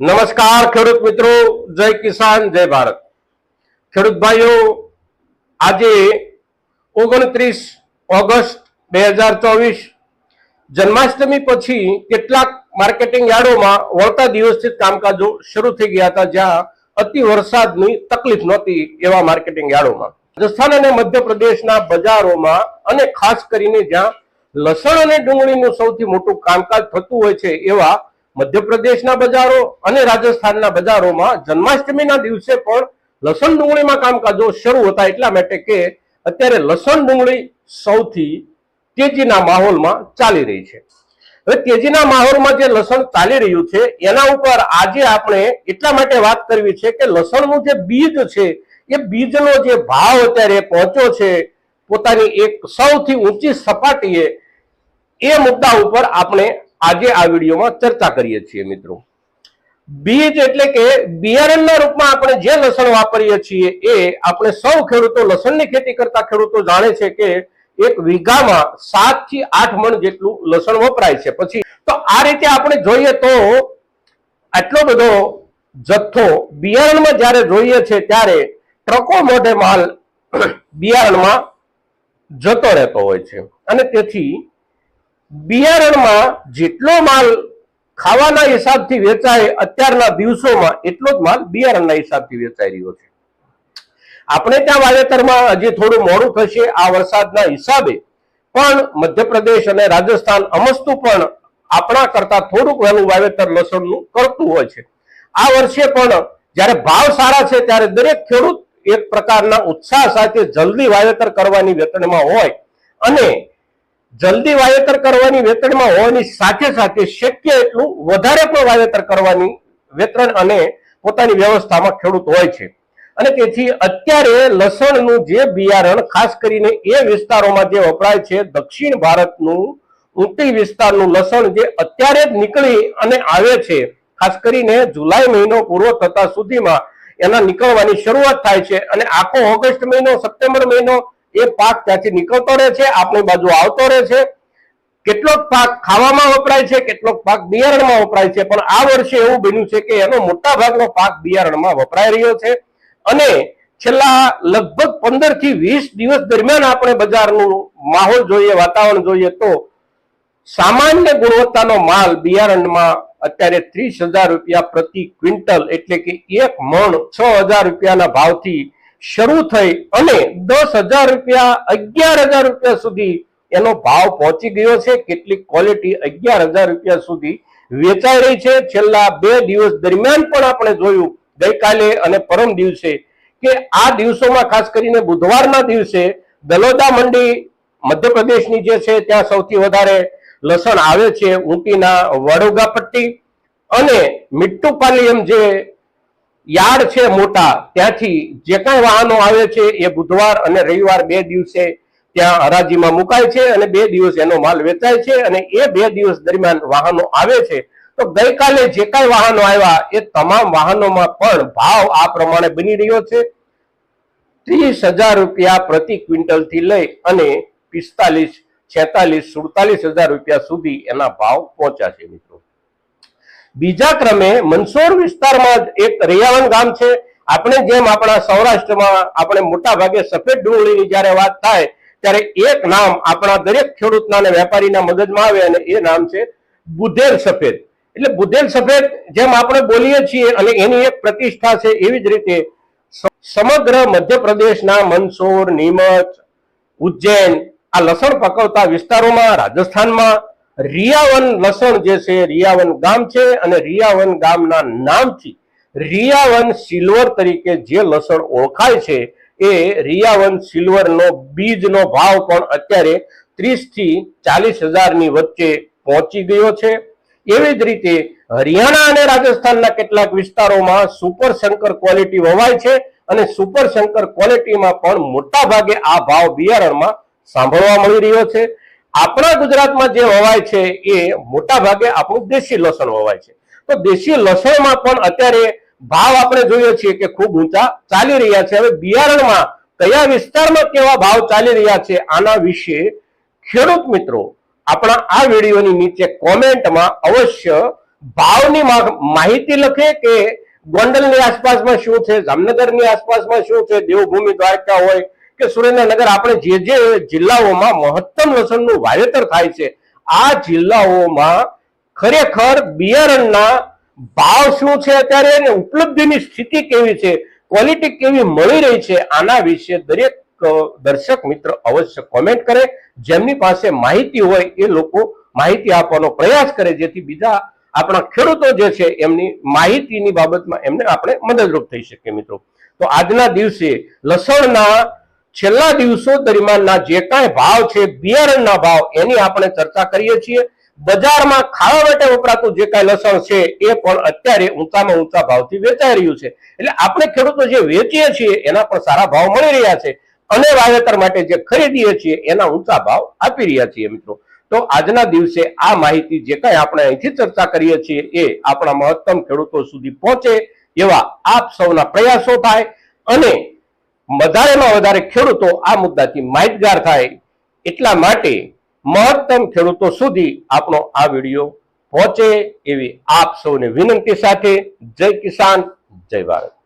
નમસ્કાર ખેડૂત મિત્રો, જય કિસાન, જય ભારત. ખેડૂત ભાઈઓ, આજે ઓગણત્રીસ ઓગસ્ટ બે હજાર ચોવીસ, જન્માષ્ટમી પછી કેટલાક માર્કેટિંગ યાર્ડોમાં વળતા દિવસથી કામકાજો શરૂ થઈ ગયા હતા, જ્યાં અતિ વરસાદની તકલીફ નહોતી એવા માર્કેટિંગ યાર્ડોમાં. રાજસ્થાન અને મધ્યપ્રદેશના બજારોમાં અને ખાસ કરીને જ્યાં લસણ અને ડુંગળીનું સૌથી મોટું કામકાજ થતું હોય છે એવા મધ્યપ્રદેશના બજારો અને રાજસ્થાનના બજારોમાં જન્માષ્ટમીના દિવસે પણ લસણ ડુંગળીમાં કામકાજો શરૂ હતા એટલા માટે કે અત્યારે લસણ ડુંગળી સૌથી તેજીના માહોલમાં ચાલી રહી છે. હવે તેજીના માહોલમાં જે લસણ ચાલી રહ્યું છે, એના ઉપર આજે આપણે એટલા માટે વાત કરવી છે કે લસણનું જે બીજ છે, એ બીજનો જે ભાવ અત્યારે પહોંચ્યો છે, પોતાની એક સૌથી ઊંચી સપાટીએ, એ મુદ્દા ઉપર આપણે આજે આ વિડીયોમાં ચર્ચા કરીએ છીએ મિત્રો. બીજ એટલે કે બિયારણના રૂપમાં આપણે જે લસણ વાપરીએ છીએ એ આપણે સૌ ખેડૂતો લસણની ખેતી કરતા ખેડૂતો જાણે છે કે એક વીઘામાં સાતથી આઠ મણ જેટલું લસણ વપરાય છે. પછી તો આ રીતે આપણે જોઈએ તો આટલો બધો જથ્થો બિયારણમાં જ્યારે જોઈએ છે ત્યારે ટ્રકો મોઢે માલ બિયારણમાં જતો રહેતો હોય છે. અને તેથી બિયારણમાં જેટલો માલ ખાવાના હિસાબથી વેચાય અત્યારના દિવસોમાં, એટલો જ માલ બિયારણના હિસાબથી વેચાઈ રહ્યો છે. આપણે ત્યાં વાવેતરમાં હજી થોડું મોડું થશે આ વરસાદના હિસાબે, પણ મધ્યપ્રદેશ અને રાજસ્થાન અમસ્તું પણ આપણા કરતા થોડુંક વહેલું વાવેતર લસણનું કરતું હોય છે. આ વર્ષે પણ જ્યારે ભાવ સારા છે ત્યારે દરેક ખેડૂત એક પ્રકારના ઉત્સાહ સાથે જલ્દી વાવેતર કરવાની વેતનમાં હોય અને જલ્દી વાવેતર કરવાની વેતરમાં હોવાની સાથે સાથે શક્ય એટલું વધારે પણ વાવેતર કરવાની વેતન અને પોતાની વ્યવસ્થામાં ખેડૂત હોય છે. અને તેથી અત્યારે લસણનું જે બિયારણ, ખાસ કરીને એ વિસ્તારોમાં જે વપરાય છે, દક્ષિણ ભારતનું ઊંટી વિસ્તારનું લસણ જે અત્યારે જ નીકળી અને આવે છે, ખાસ કરીને જુલાઈ મહિનો પૂરો થતા સુધીમાં એના નીકળવાની શરૂઆત થાય છે અને આખો ઓગસ્ટ મહિનો, સપ્ટેમ્બર મહિનો એ પાક ત્યાંથી નીકળતો રહે છે, આપણી બાજુ આવતો રહે છે. કેટલોક પાક ખાવામાં વપરાય છે, કેટલોક પાક બિયારણમાં વપરાય છે, પણ આ વર્ષે એવું બન્યું છે કે એનો મોટા ભાગનો પાક બિયારણમાં વપરાઈ રહ્યો છે. અને છેલ્લા લગભગ પંદરથી વીસ દિવસ દરમિયાન આપણે બજારનું માહોલ જોઈએ, વાતાવરણ જોઈએ, તો સામાન્ય ગુણવત્તાનો માલ બિયારણમાં અત્યારે ત્રીસ હજાર રૂપિયા પ્રતિ ક્વિન્ટલ, એટલે કે એક મણ છ હજાર રૂપિયાના ભાવથી શરૂ થઈ અને દસ હજાર રૂપિયા, અગિયાર હજાર રૂપિયા સુધી એનો ભાવ પહોંચી ગયો છે. કેટલીક ક્વોલિટી અગિયાર હજાર રૂપિયા સુધી વેચાઈ રહી છે. છેલ્લા બે દિવસ દરમિયાન પણ આપણે જોયું ગઈકાલે અને પરમ દિવસે કે આ દિવસોમાં ખાસ કરીને બુધવારના દિવસે દલોદા મંડી મધ્યપ્રદેશની જે છે ત્યાં સૌથી વધારે લસણ આવે છે. ઊંટીના વડોગા પટ્ટી અને મિટ્ટુપાલિયમ જે યાર્ડ છે મોટા, ત્યાંથી જે કાંઈ વાહનો આવે છે એ બુધવાર અને રવિવાર બે દિવસે ત્યાં હરાજીમાં મુકાય છે અને બે દિવસ એનો માલ વેચાય છે અને એ બે દિવસ દરમિયાન વાહનો આવે છે. તો ગઈકાલે જે કાંઈ વાહનો આવ્યા એ તમામ વાહનોમાં પણ ભાવ આ પ્રમાણે બની રહ્યો છે. ત્રીસ હજાર રૂપિયા પ્રતિ ક્વિન્ટલથી લઈ અને પિસ્તાલીસ, છેતાલીસ, સુડતાલીસ હજાર રૂપિયા સુધી એના ભાવ પહોંચ્યા છે મિત્રો. બીજા ક્રમે મનસોર વિસ્તારમાં જ એક રૈયાવન ગામ છે. આપણે જેમ આપણા સૌરાષ્ટ્રમાં આપણે મોટા ભાગે સફેદ ડુંગળીની જ્યારે વાત થાય, ત્યારે એક નામ આપણા દરેક ખેડૂતના અને વેપારીના મગજમાં આવે અને એ નામ છે બુધેલ સફેદ. એટલે બુધેલ સફેદ જેમ આપણે બોલીએ છીએ અને એની એક પ્રતિષ્ઠા છે એવી જ રીતે સમગ્ર મધ્યપ્રદેશના મંદસોર નીમચ, ઉજ્જૈન આ લસણ પકવતા વિસ્તારોમાં, રાજસ્થાનમાં રિયાવન લસણ જે છે, રિયાવન ગામ છે અને રિયાવન ગામના નામથી રિયાવન સિલ્વર તરીકે જે લસણ ઓળખાય છે, એ રિયાવન સિલ્વરનો બીજનો ભાવ પણ અત્યારે ત્રીસથી ચાલીસ હજારની વચ્ચે પહોંચી ગયો છે. એવી જ રીતે હરિયાણા અને રાજસ્થાનના કેટલાક વિસ્તારોમાં સુપર શંકર ક્વોલિટી વવાય છે અને સુપર શંકર ક્વોલિટીમાં પણ મોટા ભાગે આ ભાવ બિયારણમાં સાંભળવા મળી રહ્યો છે. આપણા ગુજરાતમાં જે વવાય છે એ મોટા ભાગે આપણું દેશી લસણ વવાય છે. તો દેશી લસણમાં પણ અત્યારે ભાવ આપણે જોઈએ છીએ કે ખૂબ ઊંચા ચાલી રહ્યા છે. હવે બિયારણમાં કયા વિસ્તારમાં કેવા ભાવ ચાલી રહ્યા છે આના વિશે ખેડૂત મિત્રો આપણા આ વિડીયોની નીચે કોમેન્ટમાં અવશ્ય ભાવની માહિતી લખે કે ગોંડલની આસપાસમાં શું છે, જામનગરની આસપાસમાં શું છે, દેવભૂમિ દ્વારકા હોય કે સુરેન્દ્રનગર આપણે જે જે જિલ્લાઓમાં મહત્તમ લસણનું વાવેતર થાય છે, આ જિલ્લાઓમાં ખરેખર બિયારણના ભાવ શું છે અત્યારે અને ઉપલબ્ધિની સ્થિતિ કેવી છે ક્વોલિટી કેવી મળી રહી છે, આના વિશે દરેક દર્શક મિત્ર અવશ્ય કોમેન્ટ કરે. જેમની પાસે માહિતી હોય એ લોકો માહિતી આપવાનો પ્રયાસ કરે, જેથી બીજા આપણા ખેડૂતો જે છે એમની માહિતીની બાબતમાં એમને આપણે મદદરૂપ થઈ શકીએ મિત્રો. તો આજના દિવસે લસણના છેલ્લા દિવસો દરમિયાનના જે કાંઈ ભાવ છે, બિયારણના ભાવ, એની આપણે ચર્ચા કરીએ છીએ. બજારમાં ખાવા માટે વપરાતું જે કાંઈ લસણ છે, એ પણ અત્યારે ઊંચામાં ઊંચા ભાવથી વેચાઈ રહ્યું છે. એટલે આપણે ખેડૂતો જે વેચીએ છીએ, એના પણ સારા ભાવ મળી રહ્યા છે. અને વાવેતર માટે જે ખરીદીએ છીએ, એના ઊંચા ભાવ આપી રહ્યા છીએ મિત્રો. તો આજના દિવસે આ માહિતી જે કાંઈ આપણે અહીંથી ચર્ચા કરીએ છીએ, એ આપણા મહત્તમ ખેડૂતો સુધી પહોંચે એવા આપ સૌના પ્રયાસો થાય. અને વધારેમાં વધારે ખેડૂતો આ મુદ્દાથી માહિતગાર થાય એટલા માટે મહત્તમ ખેડૂતો સુધી આપણો આ વીડિયો પહોંચે એવી આપ સૌને વિનંતી સાથે જય કિસાન, જય ભારત.